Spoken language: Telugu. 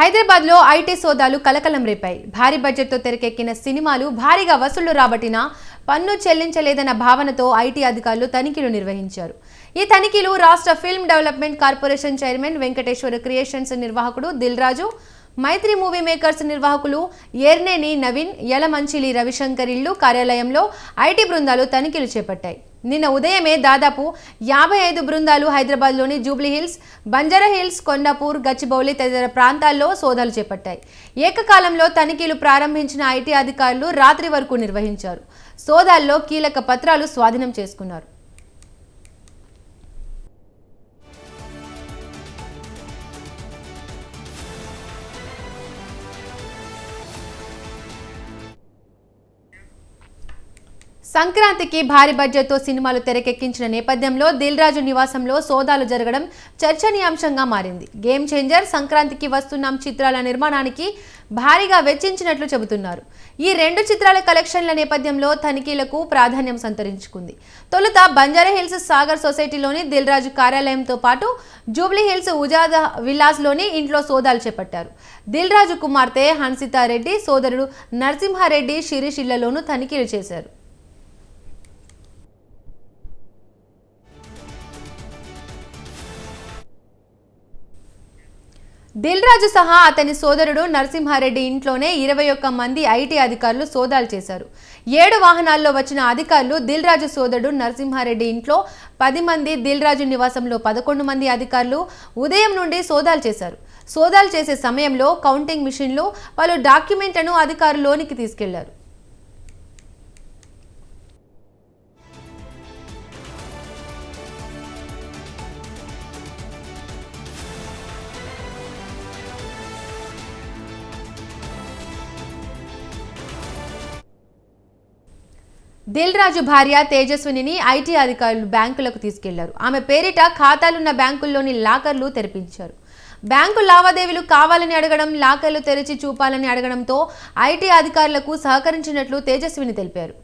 హైదరాబాద్లో ఐటీ సోదాలు కలకలం రేపాయి. భారీ బడ్జెట్తో తెరకెక్కిన సినిమాలు భారీగా వసూళ్ళు రాబట్టినా పన్ను చెల్లించలేదన్న భావనతో ఐటీ అధికారులు తనిఖీలు నిర్వహించారు. ఈ తనిఖీలు రాష్ట్ర film development corporation chairman Venkateswara creations నిర్వాహకుడు దిల్ రాజు మైత్రి మూవీ మేకర్స్ నిర్వాహకులు ఏర్నేని నవీన్ యలమంచిలి రవిశంకర్ ఇల్లు కార్యాలయంలో ఐటీ బృందాలు తనిఖీలు చేపట్టాయి. నిన్న ఉదయమే దాదాపు యాభై ఐదు బృందాలు హైదరాబాద్లోని జూబ్లీ హిల్స్ బంజారా హిల్స్ కొండాపూర్ గచ్చిబౌలి తదితర ప్రాంతాల్లో సోదాలు చేపట్టాయి. ఏకకాలంలో తనిఖీలు ప్రారంభించిన ఐటీ అధికారులు రాత్రి వరకు నిర్వహించారు. సోదాల్లో కీలక పత్రాలు స్వాధీనం చేసుకున్నారు. సంక్రాంతికి భారీ బడ్జెట్తో సినిమాలు తెరకెక్కించిన నేపథ్యంలో దిల్ రాజు నివాసంలో సోదాలు జరగడం చర్చనీయాంశంగా మారింది. గేమ్ చేంజర్ సంక్రాంతికి వస్తున్నాం చిత్రాల నిర్మాణానికి భారీగా వెచ్చించినట్లు చెబుతున్నారు. ఈ రెండు చిత్రాల కలెక్షన్ల నేపథ్యంలో తనిఖీలకు ప్రాధాన్యం సంతరించుకుంది. తొలుత బంజారా హిల్స్ సాగర్ సొసైటీలోని దిల్ రాజు కార్యాలయంతో పాటు జూబ్లీ హిల్స్ ఉజాద విలాస్లోని ఇంట్లో సోదాలు చేపట్టారు. దిల్ రాజు కుమార్తె హన్సితారెడ్డి సోదరుడు నరసింహారెడ్డి శిరీష్ ఇళ్ళలోనూ తనిఖీలు చేశారు. రాజు సహా అతని సోదరుడు నరసింహారెడ్డి ఇంట్లోనే ఇరవై ఒక్క మంది ఐటీ అధికారులు సోదాలు చేశారు. ఏడు వాహనాల్లో వచ్చిన అధికారులు దిల్ రాజు సోదరుడు నరసింహారెడ్డి ఇంట్లో పది మంది దిల్ రాజు నివాసంలో పదకొండు మంది అధికారులు ఉదయం నుండి సోదాలు చేశారు. సోదాలు చేసే సమయంలో కౌంటింగ్ మిషన్లు పలు డాక్యుమెంట్లను అధికారులు లోనికి తీసుకెళ్ళారు. దిల్ రాజు భార్య తేజస్వినిని ఐటీ అధికారులు బ్యాంకులకు తీసుకెళ్ళారు. ఆమె పేరిట ఖాతాలున్న బ్యాంకుల్లోని లాకర్లు తెరిపించారు. బ్యాంకు లావాదేవీలు కావాలని అడగడం లాకర్లు తెరిచి చూపాలని అడగడంతో ఐటీ అధికారులకు సహకరించినట్లు తేజస్విని తెలిపారు.